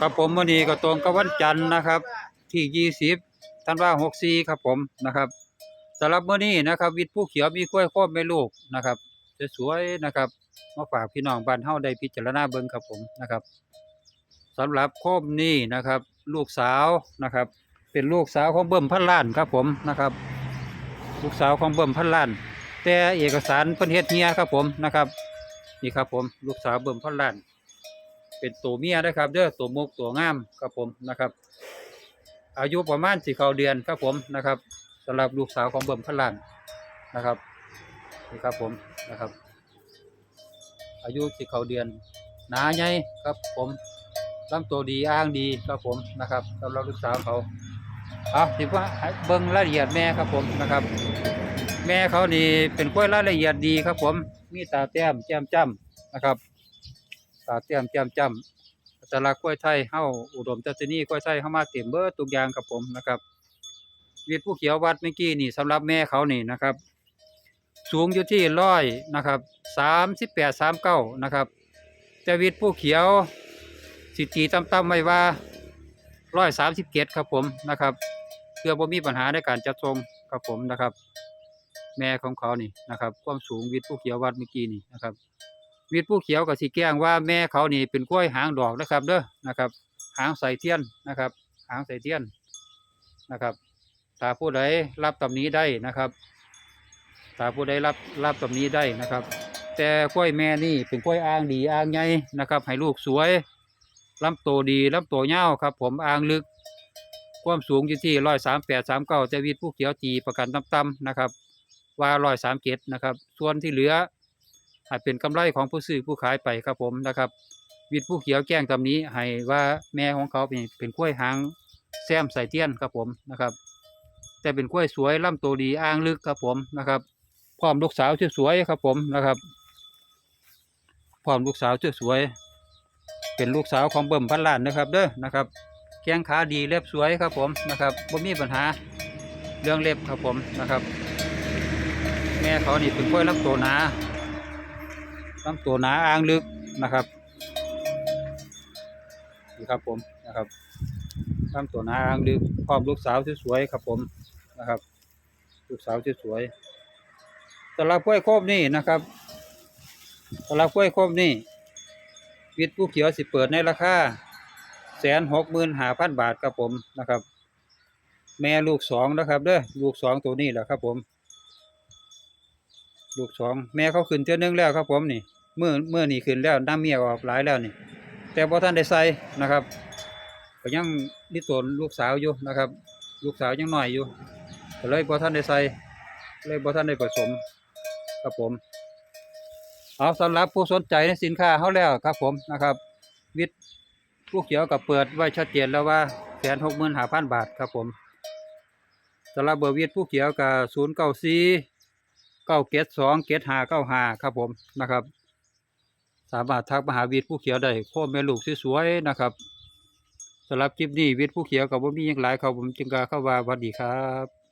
กับผมวันนี้ก็ตรงกับวันจันทร์นะครับ ที่ยี่สิบธันวาหกสี่ครับผมนะครับสำหรับมื้อนี้นะครับ วิทย์ผู้เขียวมีกล้วยโคบแม่ลูกนะครับสวยๆนะครับมาฝากพี่น้องบ้านเฮาได้พิจารณาเบิ่งครับผมนะครับสำหรับโคมนี้นะครับ ลูกสาวนะครับ เป็นลูกสาวของเบิ่มพันล้านครับผมนะครับ ลูกสาวของเบิ่มพันล้าน แต่เอกสารเพิ่นเฮ็ดเฮียครับผมนะครับ นี่ครับผม ลูกสาวเบิ่มพันล้าน เป็นตัวเมียนะครับเด้อตัวมุกตัวงามครับผมนะครับ อายุประมาณสี่เขาเดือนครับผมนะครับสำหรับลูกสาวของเบิ่มพลานนะครับนี่ครับผมนะครับ อายุสี่เขาเดือนหนาใหญ่ครับผมลำตัวดีอ้างดีครับผมนะครับสำหรับลูกสาวเขาเอาสิว่าเบิ่งรายละเอียดแม่ครับผมนะครับ แม่เขานี่เป็นกล้วยรายละเอียดดีครับผมมีตาแต้มแจ่มจ้ำนะครับ ตาเตรียมแจ่มจ้ำอัตลักษณ์กล้วยไทยเฮาอุดมจัสนีกล้วยไทยเฮามาเต็มเบิดทุกอย่างครับผมนะครับเวียดผู้เขียววัดเมื่อกี้นี่สำหรับแม่เขานี่นะครับ สูงอยู่ที่ร้อยนะครับสามสิบแปดสามเก้านะครับแต่เวียดผู้เขียวสิตีต่ำๆไว้ว่าร้อยสามสิบเกตครับผมนะครับ เพื่อบ่มีปัญหาในการจัดทรงครับผมนะครับ แม่ของเขานี่นะครับ ความสูงเวียดผู้เขียววัดเมื่อกี้นี่นะครับ วิทผู้เขียวกับสีแก้งว่าแม่เขานี่เป็นกล้วยหางดอกนะครับ เด้อนะครับ หางใส่เทียนนะครับ หางใส่เทียนนะครับถ้าผู้ใดรับตำนี้ได้นะครับถ้าผู้ใดรับรับตำนี้ได้นะครับ แต่กล้วยแม่นี่เป็นกล้วยอ่างดีอ่างใหญ่นะครับ ให้ลูกสวยลำโตดีลำโตเงาวครับ ผมอ่างลึก ความสูงอยู่ที่ร้อยสามแปดสามเก้าแต่วิทผู้เขียวจีประกันต่ำๆนะครับ ว่าร้อยสามเกตนะครับ ส่วนที่เหลือ อาจเป็นกำไรของผู้ซื้อผู้ขายไปครับผมนะครับ วิทย์ผู้เขียวแจ้งตำนี้ให้ว่าแม่ของเขาเป็นเป็นกล้วยหางแซมใส่เทียนครับผมนะครับ แต่เป็นกล้วยสวยล่ำตัวดีอ่างลึกครับผมนะครับพร้อมลูกสาวสวยๆครับผมนะครับพร้อมลูกสาวสวยๆเป็นลูกสาวของเบิ่มพันล้านนะครับเด้อนะครับแข้งขาดีเล็บสวยครับผมนะครับบ่มีปัญหาเรื่องเล็บครับผมนะครับ แม่เขานี่เป็นกล้วยลำตัวหนา ลำตัวหนาอ่างลึกนะครับนี่ครับผมนะครับลำตัวหนาอ่างลึกพร้อมลูกสาวสวยๆครับผมนะครับ ลูกสาวสวยๆสำหรับกล้วยโคบนี่นะครับสำหรับกล้วยโคบนี่วิทย์ผู้เขียวสิเปิดในราคาแสนหกหมื่นห้าพันบาทครับผมนะครับ แม่ลูกสองนะครับเด้อลูกสองตัวนี้แหละครับผม ลูกสองแม่เขาขึ้นเท่านึงแล้วครับผมนี่ เมื่อเมื่อนี่ขึ้นแล้วน้ำเมียออกหลายแล้วนี่ แต่พอท่านได้ใส่นะครับก็ยังนิตนลูกสาวอยู่นะครับ ลูกสาวยังหน้อยอยู่ก็เลยพอท่านได้ใส่เลยพอท่านได้ผสมครับผม เอาสำหรับผู้สนใจในสินค้าเขาแล้วครับผมนะครับ วิทย์ผู้เขียวกับเปิดไว้ชัดเจนแล้วว่าแสนหกหมื่นห้าพันบาทครับผมสำหรับเบอร์วิทย์ผู้เขียวกับศูนย์เก้าสี่เก้าเกตสองเกตหาเก้าหาครับผมนะครับ สามารถทักมาหาวิทย์ผู้เขียวได้โค้แม่ลูกสวยๆนะครับสำหรับคลิปนี้วิทย์ผู้เขียวกับว่ามีอย่างหลายครับผมจึงกาเข้าว่าสวัสดีครับ